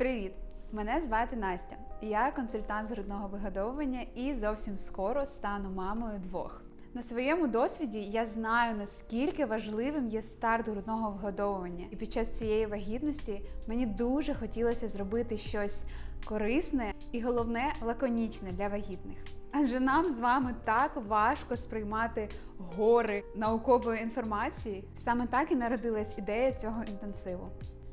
Привіт! Мене звати Настя. Я консультант з грудного вигодовування і зовсім скоро стану мамою двох. На своєму досвіді я знаю наскільки важливим є старт грудного вигодовування, і під час цієї вагітності мені дуже хотілося зробити щось корисне і головне лаконічне для вагітних. Адже нам з вами так важко сприймати гори наукової інформації. Саме так і народилась ідея цього інтенсиву.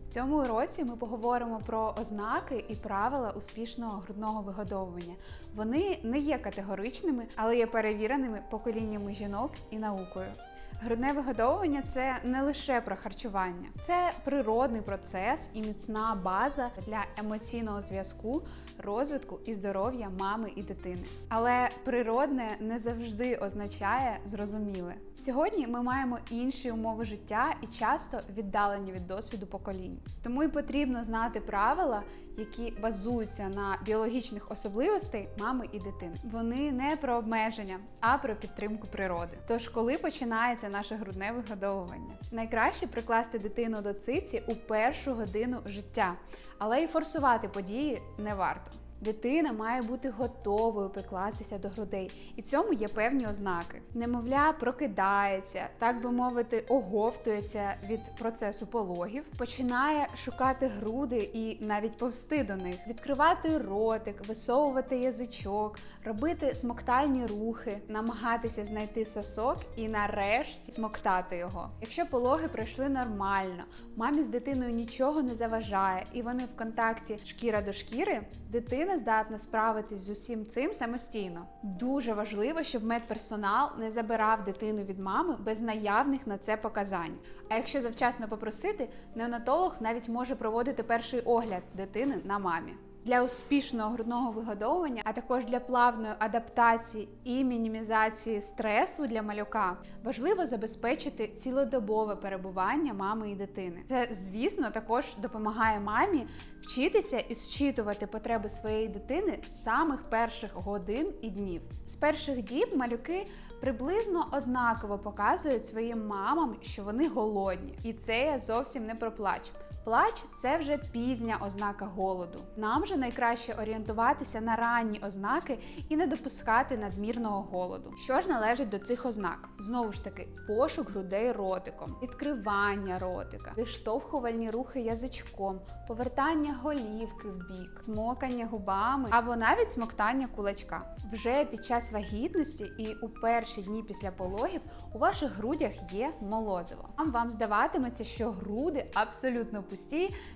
В цьому році ми поговоримо про ознаки і правила успішного грудного вигодовування. Вони не є категоричними, але є перевіреними поколіннями жінок і наукою. Грудне вигодовування це не лише про харчування, це природний процес і міцна база для емоційного зв'язку, розвитку і здоров'я мами і дитини. Але природне не завжди означає зрозуміле. Сьогодні ми маємо інші умови життя і часто віддалені від досвіду поколінь. Тому і потрібно знати правила, які базуються на біологічних особливостей мами і дитини. Вони не про обмеження, а про підтримку природи. Тож, коли починається наше грудне вигодовування, найкраще прикласти дитину до циці у першу годину життя, але і форсувати події не варто. Дитина має бути готовою прикластися до грудей, і цьому є певні ознаки. Немовля прокидається, так би мовити, оговтується від процесу пологів, починає шукати груди і навіть повсти до них, відкривати ротик, висовувати язичок, робити смоктальні рухи, намагатися знайти сосок і нарешті смоктати його. Якщо пологи пройшли нормально, мамі з дитиною нічого не заважає, і вони в контакті шкіра до шкіри, дитина здатна справитись з усім цим самостійно. Дуже важливо, щоб медперсонал не забирав дитину від мами без наявних на це показань. А якщо завчасно попросити, неонатолог навіть може проводити перший огляд дитини на мамі. Для успішного грудного вигодовування, а також для плавної адаптації і мінімізації стресу для малюка, важливо забезпечити цілодобове перебування мами і дитини. Це, звісно, також допомагає мамі вчитися і зчитувати потреби своєї дитини з самих перших годин і днів. З перших діб малюки приблизно однаково показують своїм мамам, що вони голодні, і це я зовсім не про плач. Плач це вже пізня ознака голоду. Нам же найкраще орієнтуватися на ранні ознаки і не допускати надмірного голоду. Що ж належить до цих ознак? Знову ж таки, пошук грудей ротиком, відкривання ротика, виштовхувальні рухи язичком, повертання голівки в бік, смокання губами або навіть смоктання кулачка. Вже під час вагітності і у перші дні після пологів у ваших грудях є молозиво. Вам здаватиметься, що груди абсолютно пусті,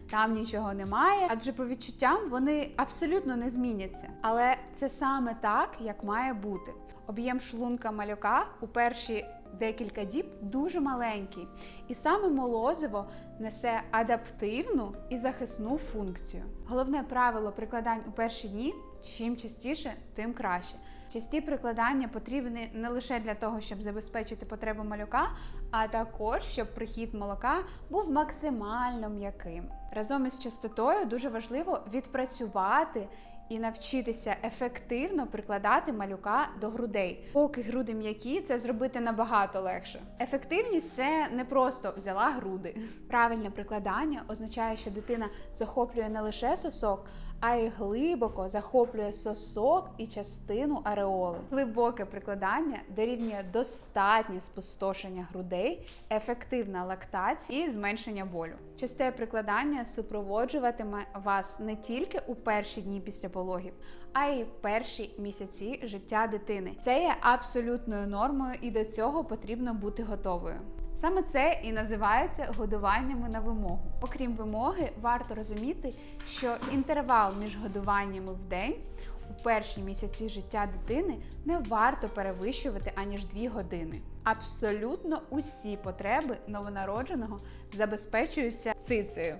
там нічого немає, адже по відчуттям вони абсолютно не зміняться. Але це саме так, як має бути. Об'єм шлунка малюка у перші декілька діб дуже маленький, і саме молозиво несе адаптивну і захисну функцію. Головне правило прикладань у перші дні чим частіше, тим краще. Часті прикладання потрібні не лише для того, щоб забезпечити потреби малюка, а також щоб прихід молока був максимально м'яким. Разом із частотою дуже важливо відпрацювати і навчитися ефективно прикладати малюка до грудей. Поки груди м'які, це зробити набагато легше. Ефективність це не просто взяла груди. Правильне прикладання означає, що дитина захоплює не лише сосок, а й глибоко захоплює сосок і частину ареоли. Глибоке прикладання дорівнює достатнє спустошення грудей, ефективна лактація і зменшення болю. Часте прикладання супроводжуватиме вас не тільки у перші дні після пологів, а й перші місяці життя дитини. Це є абсолютною нормою, і до цього потрібно бути готовою. Саме це і називається годуваннями на вимогу. Окрім вимоги, варто розуміти, що інтервал між годуваннями в день у перші місяці життя дитини не варто перевищувати аніж 2 години. Абсолютно усі потреби новонародженого забезпечуються цицею.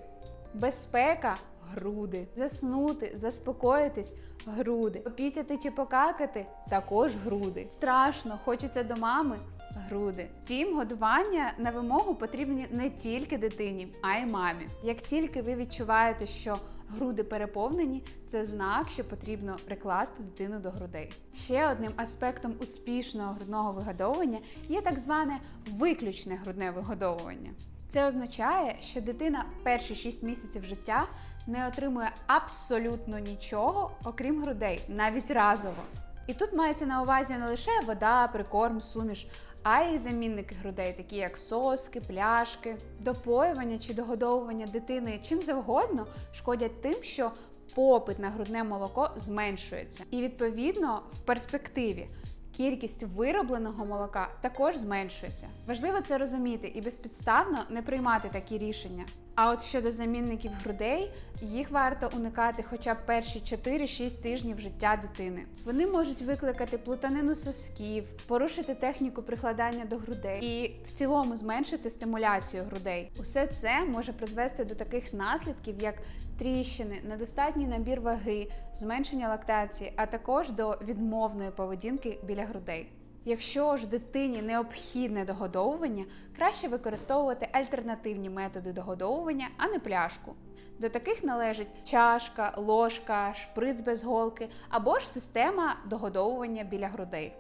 Безпека груди, заснути, заспокоїтись груди, попісяти чи покакати також груди. Страшно, хочеться до мами. Груди. Втім, годування на вимогу потрібні не тільки дитині, а й мамі. Як тільки ви відчуваєте, що груди переповнені, це знак, що потрібно прикласти дитину до грудей. Ще одним аспектом успішного грудного вигодовування є так зване виключне грудне вигодовування. Це означає, що дитина перші 6 місяців життя не отримує абсолютно нічого, окрім грудей, навіть разово. І тут мається на увазі не лише вода, прикорм, суміш, а й замінники грудей, такі як соски, пляшки, допоювання чи догодовування дитини чим завгодно шкодять тим, що попит на грудне молоко зменшується. І відповідно в перспективі кількість виробленого молока також зменшується. Важливо це розуміти і безпідставно не приймати такі рішення. А от щодо замінників грудей, їх варто уникати хоча б перші 4-6 тижнів життя дитини. Вони можуть викликати плутанину сосків, порушити техніку прикладання до грудей і в цілому зменшити стимуляцію грудей. Усе це може призвести до таких наслідків, як тріщини, недостатній набір ваги, зменшення лактації, а також до відмовної поведінки біля грудей. Якщо ж дитині необхідне догодовування, краще використовувати альтернативні методи догодовування, а не пляшку. До таких належить чашка, ложка, шприц без голки або ж система догодовування біля грудей.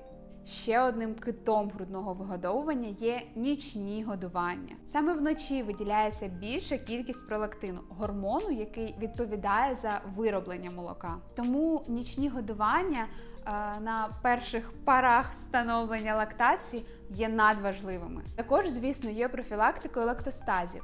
Ще одним китом грудного вигодовування є нічні годування. Саме вночі виділяється більша кількість пролактину, гормону, який відповідає за вироблення молока. Тому нічні годування е, на перших парах становлення лактації є надважливими. Також, звісно, є профілактикою лактостазів.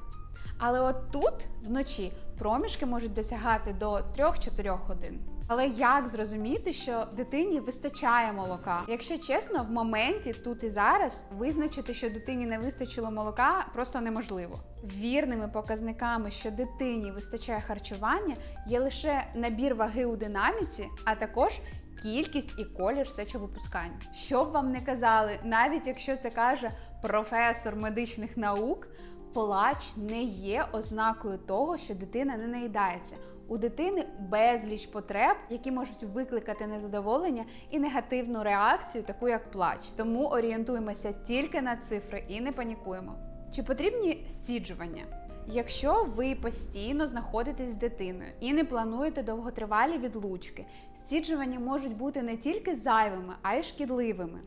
Але от тут вночі проміжки можуть досягати до 3-4 годин. Але як зрозуміти, що дитині вистачає молока? Якщо чесно, в моменті тут і зараз визначити, що дитині не вистачило молока, просто неможливо. Вірними показниками, що дитині вистачає харчування, є лише набір ваги у динаміці, а також кількість і колір сечовипускання. Що б вам не казали, навіть якщо це каже професор медичних наук, плач не є ознакою того, що дитина не наїдається. У дитини безліч потреб, які можуть викликати незадоволення і негативну реакцію, таку як плач. Тому орієнтуємося тільки на цифри і не панікуємо. Чи потрібні стіджування? Якщо ви постійно знаходитесь з дитиною і не плануєте довготривалі відлучки, стіджування можуть бути не тільки зайвими, а й шкідливими.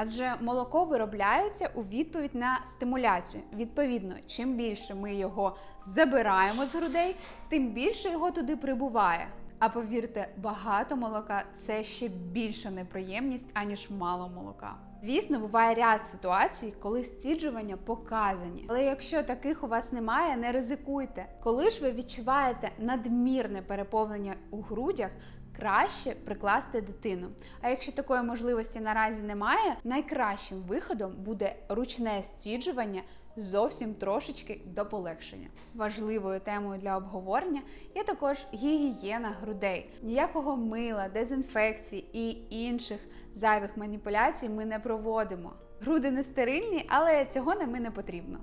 Адже молоко виробляється у відповідь на стимуляцію. Відповідно, чим більше ми його забираємо з грудей, тим більше його туди прибуває. А повірте, багато молока це ще більша неприємність, аніж мало молока. Звісно, буває ряд ситуацій, коли стіджування показані. Але якщо таких у вас немає, не ризикуйте. Коли ж ви відчуваєте надмірне переповнення у грудях, краще прикласти дитину. А якщо такої можливості наразі немає, найкращим виходом буде ручне стіджування зовсім трошечки до полегшення. Важливою темою для обговорення є також гігієна грудей. Ніякого мила, дезінфекції і інших зайвих маніпуляцій ми не проводимо. Груди не стерильні, але цього нам і не потрібно.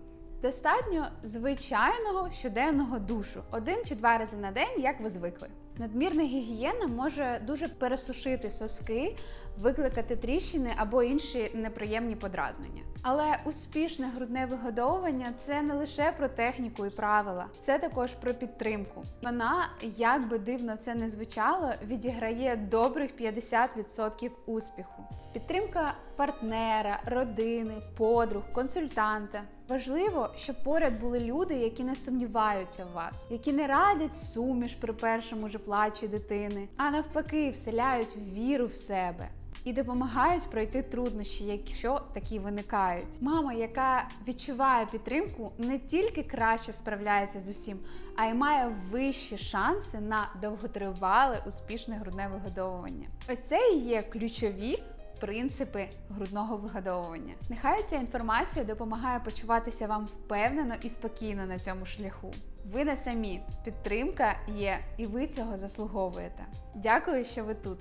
Достатньо звичайного щоденного душу один чи два рази на день, як ви звикли. Надмірна гігієна може дуже пересушити соски, викликати тріщини або інші неприємні подразнення. Але успішне грудне вигодовування це не лише про техніку і правила, це також про підтримку. Вона, як би дивно це не звучало, відіграє добрих 50% успіху. Підтримка партнера, родини, подруг, консультанта. Важливо, щоб поряд були люди, які не сумніваються в вас, які не радять суміш при першому же плачі дитини, а навпаки, вселяють віру в себе. І допомагають пройти труднощі, якщо такі виникають. Мама, яка відчуває підтримку, не тільки краще справляється з усім, а й має вищі шанси на довготривале успішне грудне вигодовування. Ось це і є ключові принципи грудного вигодовування. Нехай ця інформація допомагає почуватися вам впевнено і спокійно на цьому шляху. Ви не самі, підтримка є, і ви цього заслуговуєте. Дякую, що ви тут.